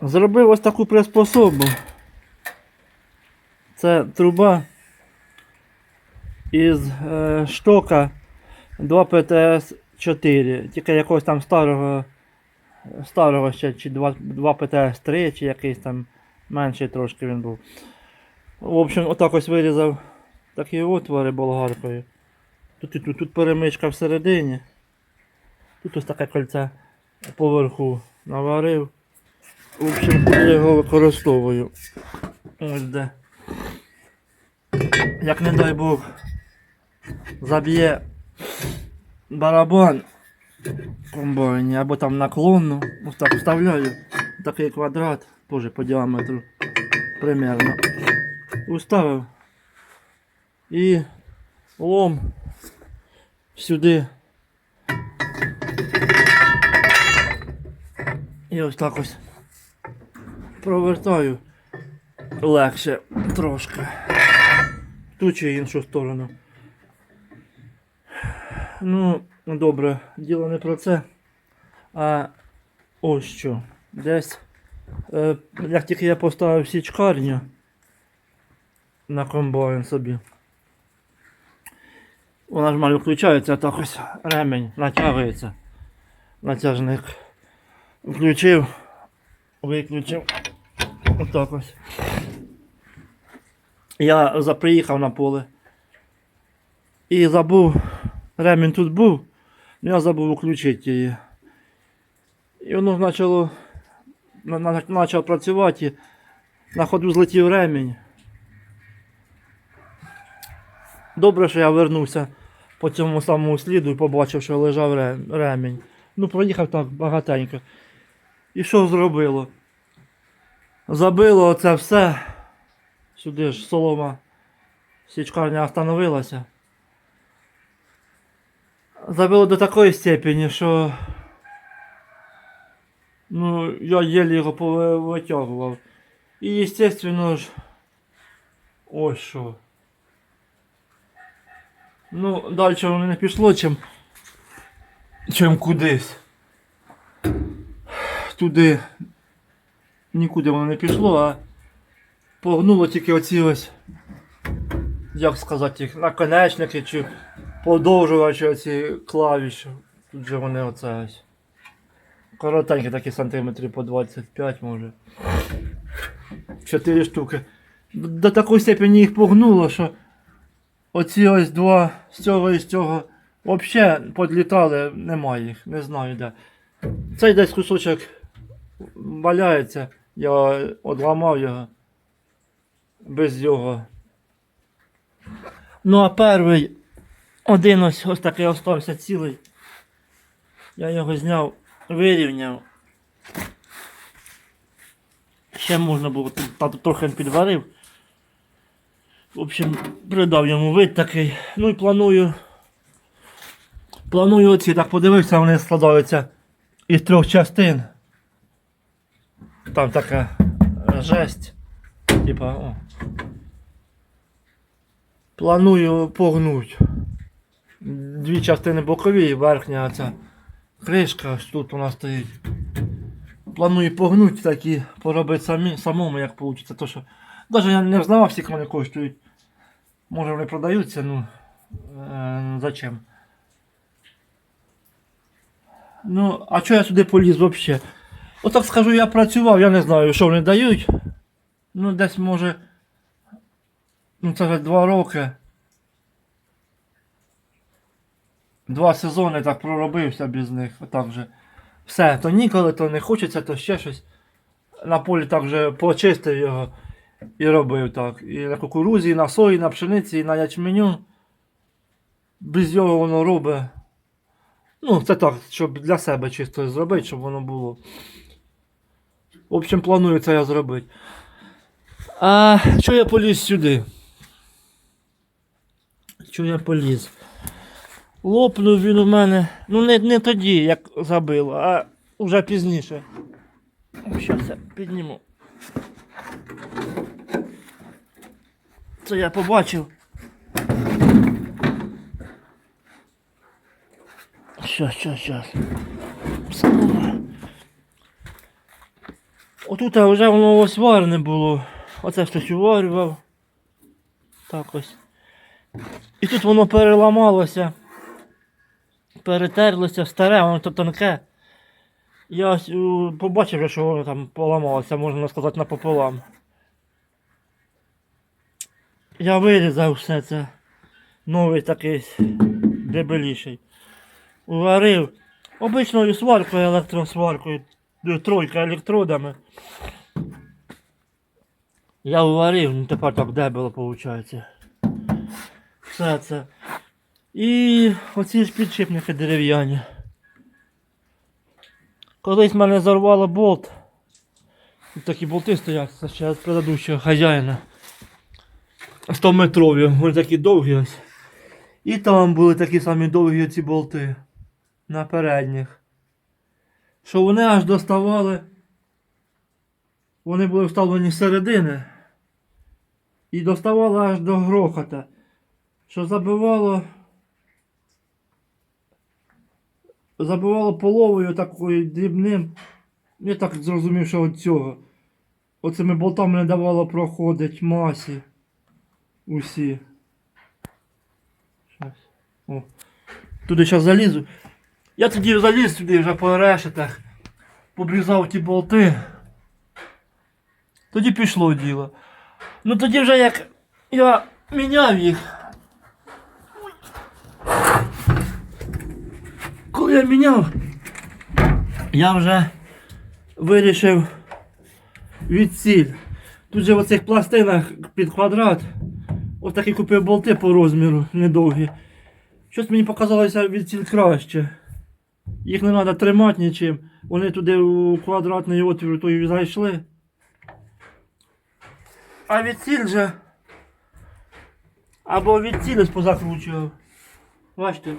Зробив ось таку приспособу. Це труба із е, штока 2 ПТС 4. Тільки якогось там старого старого ще, чи 2, 2 ПТС 3, чи якийсь там менший трошки він був. В общем, отак ось вирізав такі отвори болгаркою. Тут, тут, тут перемичка всередині. Тут ось таке кольце поверху наварив. В общем, я його використовую. Ось де. Як не дай Бог заб'є барабан комбайні або там наклонну, ось так вставляю такий квадрат, теж по діаметру примерно. Уставив і лом сюди. І ось так ось провертаю легше трошки. Ту чи іншу сторону. Ну, добре, діло не про це. А ось що. Десь. Е, як тільки я поставив січкарню на комбайн собі. Вона ж мало включається, так ось ремень натягується. Натяжник. Включив, виключив. Отак ось. Я приїхав на поле. І забув, ремінь тут був, але я забув включити її. І воно почало почав працювати. На ходу злетів ремінь. Добре, що я вернувся по цьому самому сліду і побачив, що лежав ремінь. Ну, проїхав так багатенько. І що зробило? Забило це все. Сюди ж солома січкарня остановилася. Забило до такої степені, що. Ну, я єлі його повитягував. І, естественно ж. Ось що. Ну, далі воно не пішло, чим. чим кудись. Туди нікуди воно не пішло, а погнуло тільки оці ось, як сказати, наконечники чи подовжувачі оці клавіші. Тут же вони оце ось. Коротенькі такі сантиметрів по 25 може. Чотири штуки. До такої степені їх погнуло, що оці ось два з цього і з цього взагалі підлітали, немає їх, не знаю де. Цей десь кусочок валяється, я одламав його без його. Ну а перший один ось, ось такий остався цілий. Я його зняв, вирівняв. Ще можна було, тут трохи підварив. В общем, придав йому вид такий. Ну і планую. Планую оці, так подивився, вони складаються із трьох частин. Там така жесть. Типа, о. Планую погнуть. Дві частини бокові і верхня ця кришка ось тут у нас стоїть. Планую погнути так і поробити самі, самому, як вийде. То, що... Навіть я не знав, скільки вони коштують. Може вони продаються, ну. Е, зачем? Ну, а чого я сюди поліз взагалі? Отак скажу, я працював, я не знаю, що вони дають. Ну, десь може. Ну, це вже два роки. Два сезони так проробився без них. Отак же. Все, то ніколи, то не хочеться, то ще щось. На полі так вже почистив його і робив так. І на кукурузі, і на сої, і на пшениці, і на ячменю. Без його воно робить. Ну, це так, щоб для себе чисто зробити, щоб воно було. В общем, планую це я зробити. А що я поліз сюди? Що я поліз? Лопнув він у мене. Ну не, не тоді, як забило, а вже пізніше. Щас я підніму. Це я побачив. Щас, щас, щас. Самого. Отут вже воно ось варене було. Оце щось уварював. Так ось. І тут воно переламалося. Перетерлося, старе, воно то тонке. Я ось, побачив, що воно там поламалося, можна сказати, напополам. Я вирізав все це. Новий такий дебеліший. Уварив. Обичною сваркою, електросваркою, е, тройка електродами. Я уварив, ну тепер так дебело виходить. Все це. І оці ж підшипники дерев'яні. Колись мене зарвало болт. Тут такі болти стоять, це ще від предыдущого хазяїна. 100 метрові, вони такі довгі ось. І там були такі самі довгі ці болти. На передніх. Що вони аж доставали. Вони були вставлені середини. І доставали аж до грохота. Що забивало. Забивало половою такою дрібним. Я так зрозумів, що от цього. Оцими болтами не давало проходить масі. Усі. Щас. О. Туди зараз залізу. Я тоді заліз сюди вже по решетах. Побрізав ті болти. Тоді пішло діло. Ну тоді вже як я міняв їх. Коли я міняв, я вже вирішив відсіль. Тут же в оцих пластинах під квадрат. Ось такі купив болти по розміру, недовгі. Щось мені показалося відсіль краще. Їх не треба тримати нічим. Вони туди у квадратний отвір той зайшли. А відсіль же. Або відсіль ось позакручував. Бачите.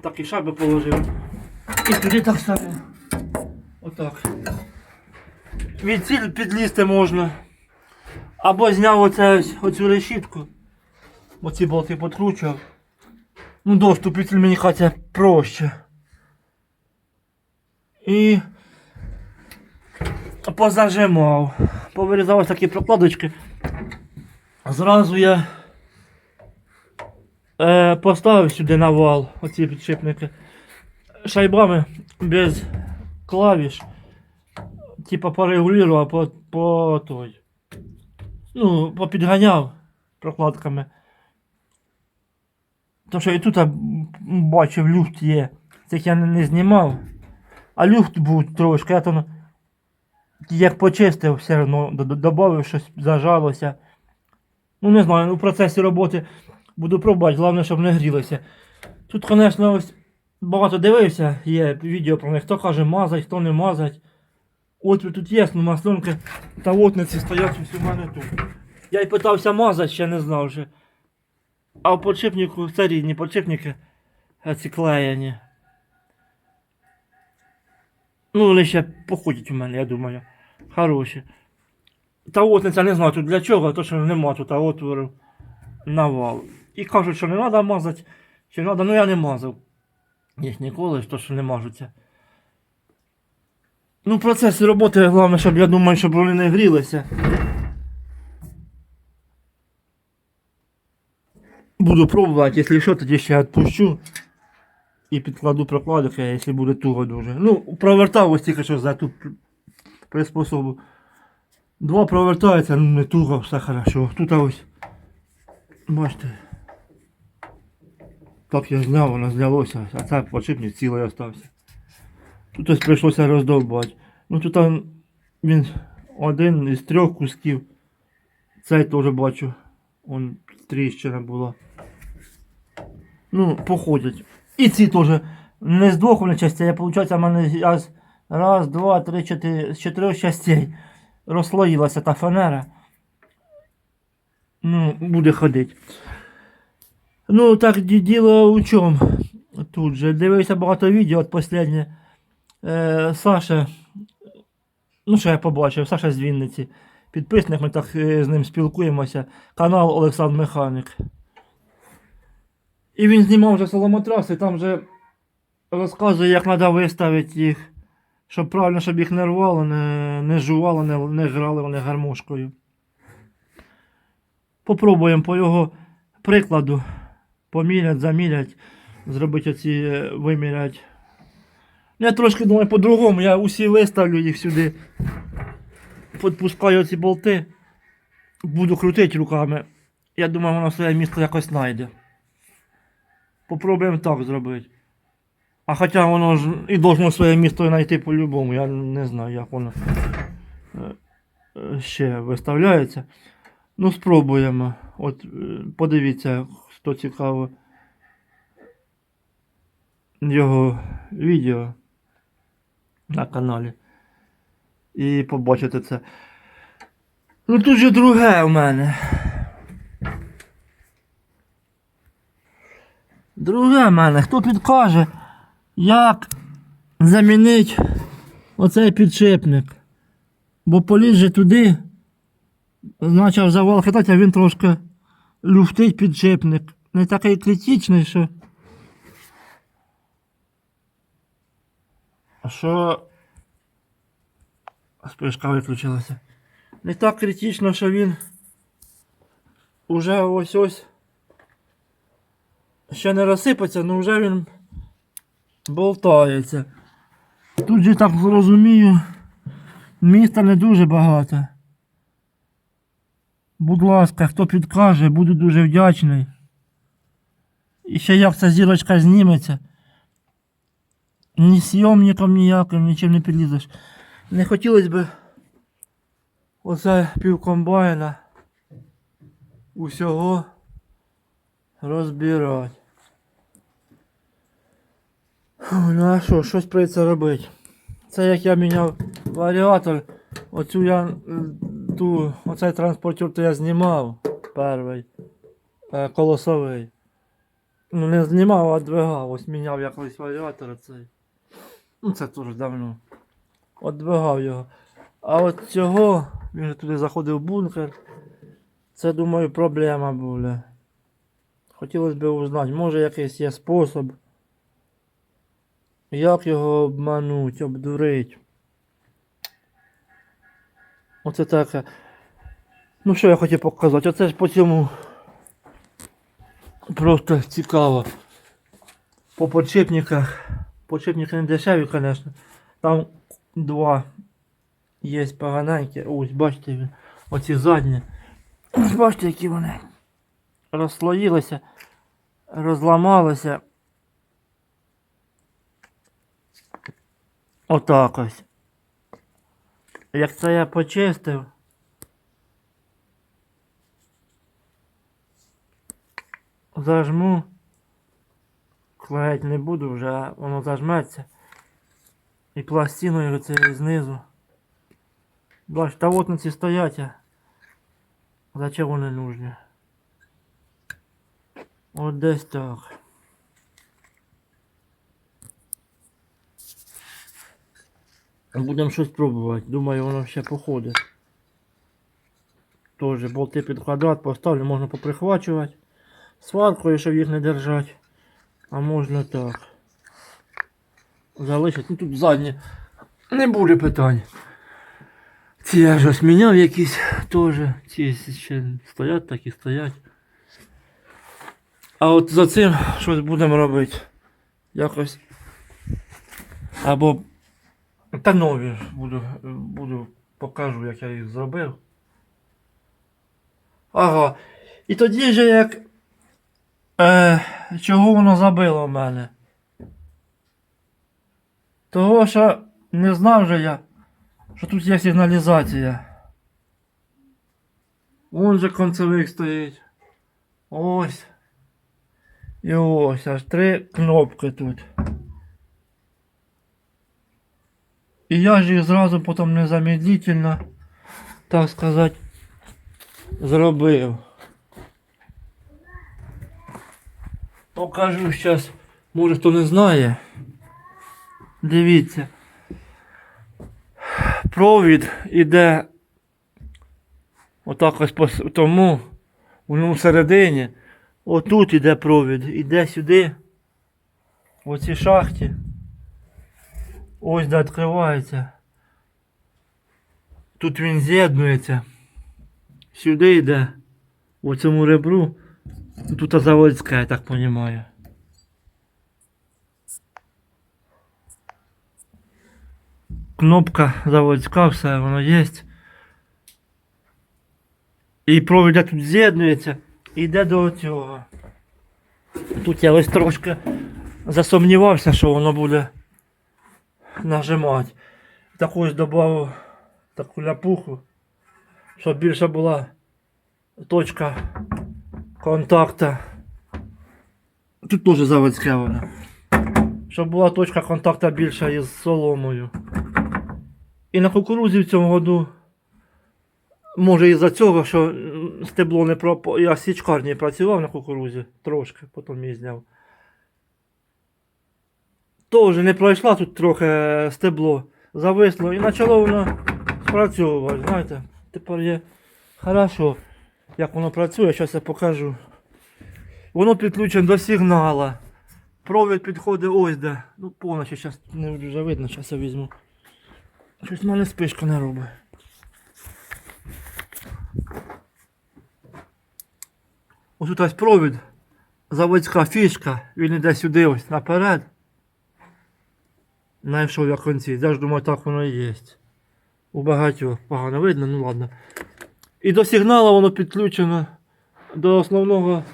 Так і шаби положив. І туди так само. Отак. Відсіль підлізти можна. Або зняв оце оцю решітку. Оці болти подкручував. Ну, доступ мені хочеться проще. І позажимав. Повирізав такі прокладочки. Зразу я е, поставив сюди на вал оці підшипники. Шайбами без клавіш. Типа порегулював по, по той. Ну, попідганяв прокладками. То що і тут бачив люфт є. Цих я не, знімав. А люфт був трошки, я там як почистив, все одно додав щось, зажалося. Ну не знаю, у процесі роботи буду пробувати, головне, щоб не грілося. Тут, звісно, ось багато дивився, є відео про них, хто каже мазать, хто не мазать. От тут є, ну масленки та отниці стоять у мене тут. Я й питався мазати, ще не знав вже. А в подшипнику це рідні подшипники, а ці клеєні. Ну, вони ще походять у мене, я думаю. Хороші. Та отниця не знаю тут для чого, то що нема тут отвору на вал. І кажуть, що не треба мазати, чи треба, ну я не мазав. Їх ніколи, то що не мажуться. Ну, в процесі роботи, головне, щоб я думаю, щоб вони не грілися. Буду пробувати, якщо що, тоді ще відпущу. І підкладу прокладки, якщо буде туго дуже. Ну, провертав ось тільки що за ту пр- приспособу. Два провертаються, ну не туго, все хорошо. Тут ось. Бачите. Так я зняв, воно знялося, а це подшипник цілий остався. Тут ось прийшлося роздовбати. Ну тут он, він один із трьох кусків. Цей теж бачу. Он тріщина була. Ну, походять. І ці теж не з двох вони частей, а виходить, в мене раз, раз, два, три, чотири, з чотирьох частей розслоїлася та фанера. Ну, буде ходити. Ну, так діло у чому? Тут же дивився багато відео от останнє. Е, Саша, ну що я побачив, Саша з Вінниці. Підписник, ми так е, з ним спілкуємося. Канал Олександр Механік. І він знімав вже соломотраси, там вже розказує, як треба виставити їх Щоб правильно, щоб їх не рвало, не, не жувало, не, не грали вони гармошкою. Попробуємо по його прикладу помірять, замірять, зробити оці е, вимірять. Я трошки думаю по-другому, я усі виставлю їх сюди. Підпускаю ці болти, буду крутити руками. Я думаю, воно своє місце якось знайде. Попробуємо так зробити. А хоча воно ж і должно своє місце знайти по-любому, я не знаю, як воно е, е, ще виставляється. Ну, спробуємо. От е, подивіться, хто цікаво його відео на каналі. І побачите це. Ну тут же друге у мене. Друге мене. Хто підкаже, як замінити оцей підшипник? Бо поліз же туди, почав завал хитати, а він трошки люфтить підшипник. Не такий критичний, що. А що. Спишка виключилася. Не так критично, що він уже ось ось ще не розсипаться, але вже він болтається. Тут же так зрозумію, міста не дуже багато. Будь ласка, хто підкаже, буду дуже вдячний. І ще як ця зірочка зніметься. Ні сйомником ніяким, нічим не підлізеш. Не хотілося б оце півкомбайна усього розбирати. Ну а що, щось прийдеться робити. Це як я міняв варіатор. Оцю я ту, оцей транспортер то я знімав перший. Е, колосовий. Ну не знімав, а двигав. Ось міняв я варіатор цей. Ну це теж давно. От двигав його. А от цього, він же туди заходив в бункер. Це думаю проблема буде. Хотілося б узнати, може якийсь є спосіб. Як його обмануть, обдурить. Оце таке. Ну що я хотів показати? Оце ж по цьому просто цікаво. По подшипниках. Подшипники не дешеві, звісно. Там два є поганенькі. Ось, бачите, він. Оці задні. Бачите, які вони розслоїлися, розламалися. Отак ось. Як це я почистив. Зажму. Клеїть не буду вже, а воно зажметься. І пластиною це знизу. Бачите, от на ці стоять. Зачем вони нужні? От десь так. Будемо щось пробувати. Думаю, воно ще походить. Тоже болти під квадрат поставлю, можна поприхвачувати. Сваркою, щоб їх не держати. А можна так. Залишити. Ну тут задні. Не буде питань. Ці я ж ось міняв якісь теж. Ці ще стоять, так і стоять. А от за цим щось будемо робити. Якось. Або. Та нові буду, буду покажу, як я їх зробив. Ага. І тоді же як. Е, чого воно забило в мене? Того, що не знав же я, що тут є сигналізація. Вон же концевик стоїть. Ось. І ось аж три кнопки тут. І я ж їх зразу потім незамедлительно, так сказати, зробив. Покажу зараз, може хто не знає. Дивіться. Провід іде отак ось по тому, воно всередині. Отут іде провід, іде сюди, в оцій шахті. Ось де відкривається. Тут він з'єднується. Сюди йде. У цьому ребру. Тут заводська, я так розумію. Кнопка заводська, все воно є. І провід тут з'єднується і йде до цього. Тут я ось трошки засумнівався, що воно буде Нажимати. Так ось додав таку ляпуху, щоб більше була точка контакта. Тут теж заводська вона. Щоб була точка контакту більша із соломою. І на кукурузі в цьому году, може із-за цього, що стебло не про. Я січкарні працював на кукурузі трошки, потім її зняв. Теж не пройшла тут трохи стебло, зависло і почало воно спрацьовувати. Знаєте, тепер є хорошо, як воно працює, зараз я покажу. Воно підключено до сигнала. Провід підходить ось де. Ну, повністю зараз не дуже видно, зараз я візьму. Щось в мене спишка не робить. Ось тут ось провід. Заводська фішка. Він іде сюди ось наперед. Знайшов я конці. Я ж думаю, так воно і є. У багатьох погано видно, ну ладно. І до сигналу воно підключено до основного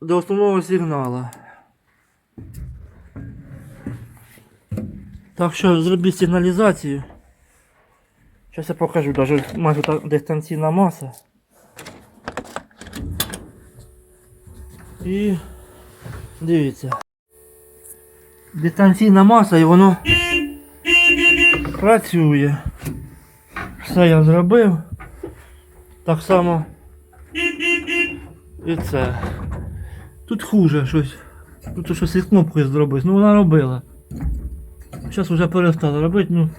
до основного сигнала. Так що зробіть сигналізацію. Зараз я покажу, даже майже та дистанційна маса. І дивіться. Дистанційна маса і воно працює. Все я зробив. Так само і це. Тут хуже щось. Тут щось із кнопкою зробити. Ну вона робила. Зараз вже перестала робити, ну.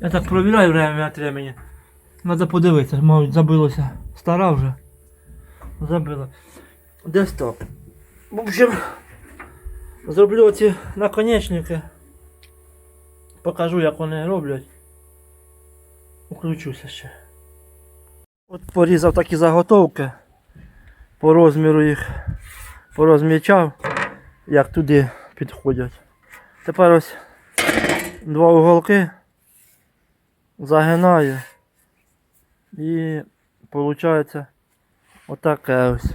Я так провіряю время від времени. Надо подивитися, мабуть, забилося. Стара вже. Забила. Десь так. В общем, зроблю ці наконечники. Покажу, як вони роблять. Включуся ще. От порізав такі заготовки. По розміру їх порозмічав, як туди підходять. Тепер ось два уголки загинаю і виходить отаке ось.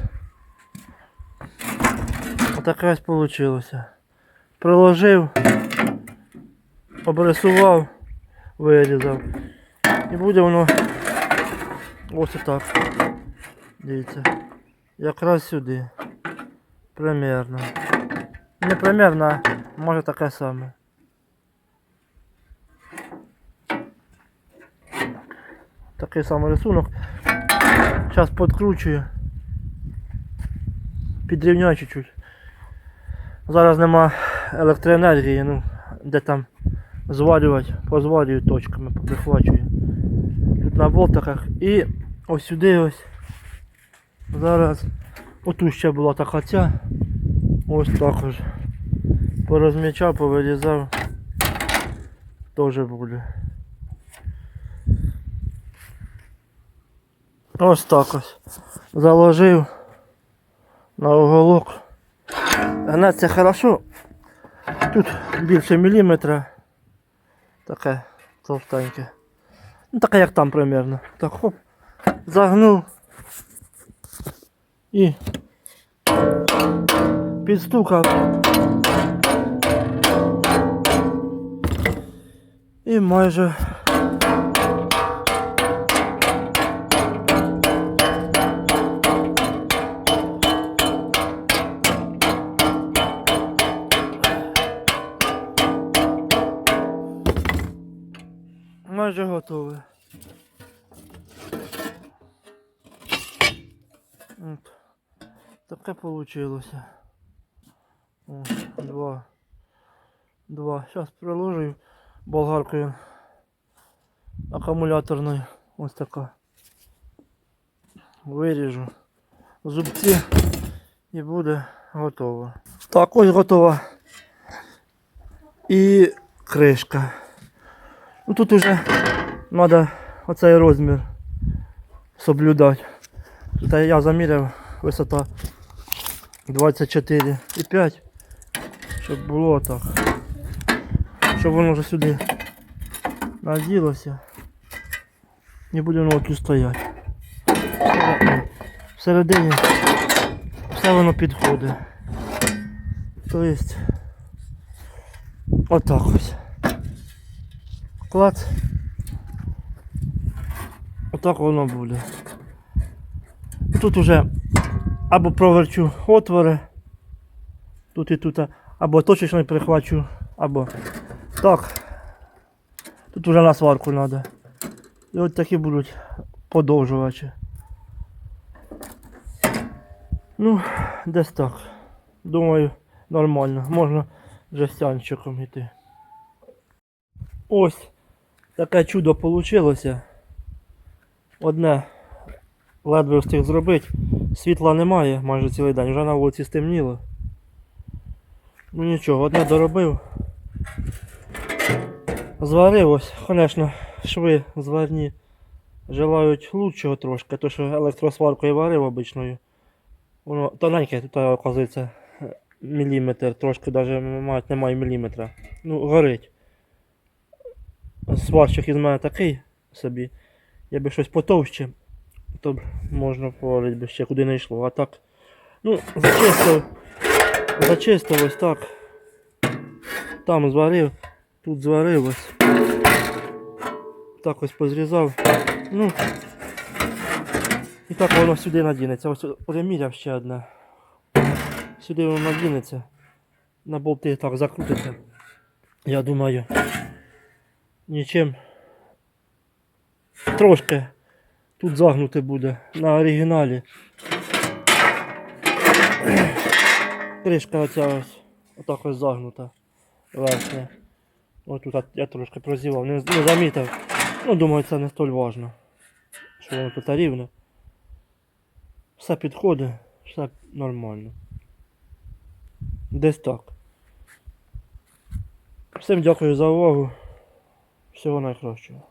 Отаке ось вийшло. Приложив, обрисував, вирізав. І буде воно ось так. Дивіться. Якраз сюди. Примерно. Не примерно, а може таке саме. Такий самий рисунок. Зараз підкручую. Підрівняю чуть-чуть. Зараз нема електроенергії, ну, де там зварювати, позварюю точками, прихвачую. Тут на болтиках. І ось сюди ось. Зараз отут ще була така ця. Ось також. Порозмічав, повирізав. Теж буде. Ось так ось. Заложив на уголок. Гнеться хорошо. Тут більше міліметра. Таке товстеньке. Ну таке як там примерно. Так хоп. Загнув. І підстукав. І майже майже готове. От. Таке получилося. О, два. Два. Зараз приложив болгаркою акумуляторною. Ось така. Виріжу зубці і буде готово. Так, ось готово. І кришка. Ну тут уже треба оцей розмір соблюдати. Тут я заміряв висота 24,5, щоб було так. Щоб воно вже сюди наділося. Не буде воно тут стояти. Всередині все воно підходить. Тобто отак ось. Клад. Отак воно буде. Тут уже або проверчу отвори, тут і тут, або точечно прихвачу, або так. Тут уже на сварку треба. І от такі будуть подовжувачі. Ну, десь так. Думаю, нормально. Можна жестянчиком йти. Ось таке чудо вийшло. Одне ледве встиг зробити. Світла немає майже цілий день, вже на вулиці стемніло. Ну нічого, одне доробив. Зварив ось, звісно, шви зварні желають лучшого трошки, то що електросваркою варив обичною. Воно тоненьке, тут оказується міліметр, трошки навіть немає міліметра. Ну, горить. Сварщик із мене такий собі. Я би щось потовще, то б можна поварити би ще куди не йшло. А так. Ну, зачистив. Зачистив ось так. Там зварив, тут зварив ось. Так ось позрізав. Ну. І так воно сюди надінеться. Ось приміряв ще одне. Сюди воно надінеться. На болти так закрутиться. Я думаю. Нічим. Трошки тут загнути буде на оригіналі. Кришка оця ось. Отак ось загнута. Верхня. Ось тут я трошки прозівав, не, не замітив. Ну, думаю, це не столь важно. Що воно тут рівне. Все підходить, все нормально. Десь так. Всім дякую за увагу. Всього найкращого.